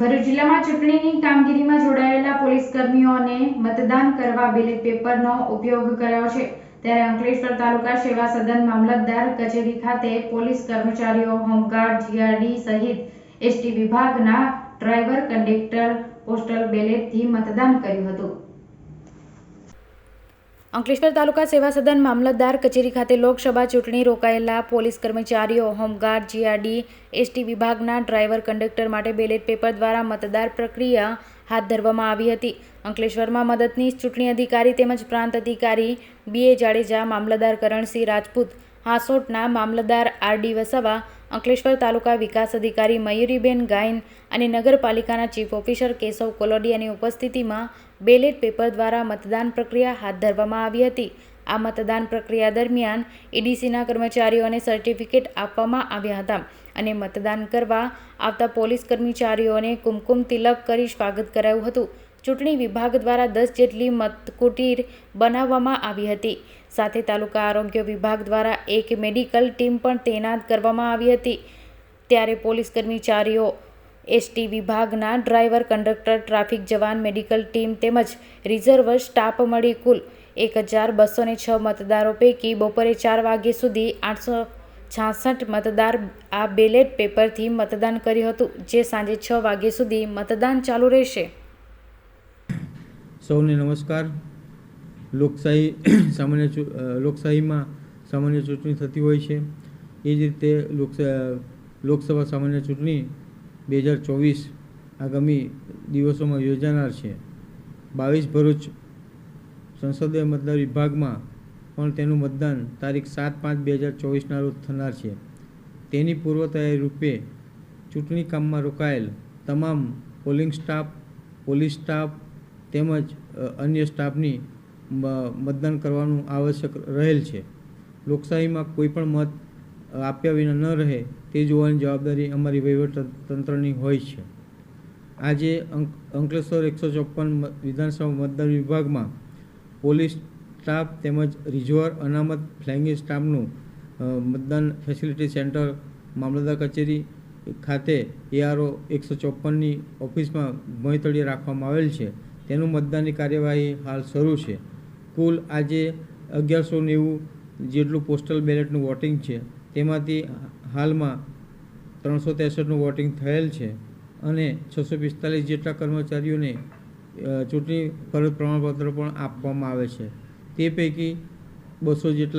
ભરૂચ જિલ્લામાં ચૂંટણીની કામગીરીમાં જોડાયેલા પોલીસ કર્મીઓને મતદાન કરવા બેલેટ પેપરનો ઉપયોગ કર્યો છે. ત્યારે અંકલેશ્વર તાલુકા સેવા સદન મામલતદાર કચેરી ખાતે પોલીસ કર્મચારીઓ, હોમગાર્ડ, જીઆરડી સહિત એસટી વિભાગના ડ્રાઈવર, કંડક્ટર, પોસ્ટલ બેલેટથી મતદાન કર્યું હતું. અંકલેશ્વર તાલુકા સેવા સદન મામલતદાર કચેરી ખાતે લોકસભા ચૂંટણી રોકાયેલા પોલીસ કર્મચારીઓ, હોમગાર્ડ, જીઆરડી, એસટી વિભાગના ડ્રાઈવર, કંડક્ટર માટે બેલેટ પેપર દ્વારા મતદાર પ્રક્રિયા હાથ ધરવામાં આવી હતી. અંકલેશ્વરમાં મદદનીશ ચૂંટણી અધિકારી તેમજ પ્રાંત અધિકારી બીએ જાડેજા, મામલતદાર કરણસિંહ રાજપૂત, હાંસોટના મામલતદાર આરડી વસાવા, અંકલેશ્વર તાલુકા વિકાસ અધિકારી મયુરીબેન ગાયન અને નગરપાલિકાના ચીફ ઓફિસર કેશવ કોલોડિયાની ઉપસ્થિતિમાં બેલેટ પેપર દ્વારા મતદાન પ્રક્રિયા હાથ ધરવામાં આવી હતી. આ મતદાન પ્રક્રિયા દરમિયાન એડીસીના કર્મચારીઓને સર્ટિફિકેટ આપવામાં આવ્યા હતા અને મતદાન કરવા આવતા પોલીસ કર્મચારીઓને કુમકુમ તિલક કરી સ્વાગત કરાયું હતું. ચૂંટણી વિભાગ દ્વારા દસ જેટલી મતકુટીર બનાવવામાં આવી હતી. સાથે તાલુકા આરોગ્ય વિભાગ દ્વારા એક મેડિકલ ટીમ પણ તૈનાત કરવામાં આવી હતી. ત્યારે પોલીસ કર્મચારીઓ એસટી વિભાગના ડ્રાઈવર, કંડક્ટર, ટ્રાફિક જવાન, મેડિકલ ટીમ તેમજ રિઝર્વ સ્ટાફ મળી કુલ એક હજાર બસો ને છ મતદારો પૈકી બપોરે ચાર વાગ્યા સુધી આઠસો છાસઠ મતદાર આ બેલેટ પેપરથી મતદાન કર્યું હતું, જે સાંજે છ વાગ્યા સુધી મતદાન ચાલુ રહેશે. સૌને નમસ્કાર. લોકશાહી સામાન્ય લોકશાહીમાં સામાન્ય ચૂંટણી થતી હોય છે. એ જ રીતે લોકસભા લોકસભા સામાન્ય ચૂંટણી બે હજાર ચોવીસ આગામી દિવસોમાં યોજાનાર છે. બાવીસ ભરૂચ સંસદીય મતદાર વિભાગમાં પણ તેનું મતદાન તારીખ સાત પાંચ બે હજાર ચોવીસના રોજ થનાર છે. તેની પૂર્વ તૈયારી રૂપે ચૂંટણી કામમાં રોકાયેલ તમામ પોલિંગ સ્ટાફ, પોલીસ સ્ટાફ તેમજ અન્ય સ્ટાફની મતદાન કરવાનું આવશ્યક રહેલ છે. લોકશાહીમાં કોઈપણ મત આપ્યા વિના ન રહે તે જોવાની જવાબદારી અમારી વહીવટ તંત્રની હોય છે. આજે અંક, અંકલેશ્વર એકસો ચોપન વિધાનસભા મતદાર વિભાગમાં પોલીસ સ્ટાફ તેમજ રિઝર્વ અનામત ફ્લાઇંગ સ્ટાફનું મતદાન ફેસિલિટી સેન્ટર, મામલતદાર કચેરી ખાતે એઆરઓ એકસો ચોપનની ઓફિસમાં ભોંયતળિયે રાખવામાં આવેલ છે. તેનું મતદાનની કાર્યવાહી હાલ શરૂ છે. કુલ આજે અગિયારસો નેવું જેટલું પોસ્ટલ બેલેટનું વોટિંગ છે. તેમાંથી હાલમાં ત્રણસો ત્રેસઠનું વોટિંગ થયેલ છે અને છસો પિસ્તાલીસ જેટલા કર્મચારીઓને ચૂંટણી ફરજ પ્રમાણપત્ર પણ આપવામાં આવે છે. તે પૈકી બસો જેટલા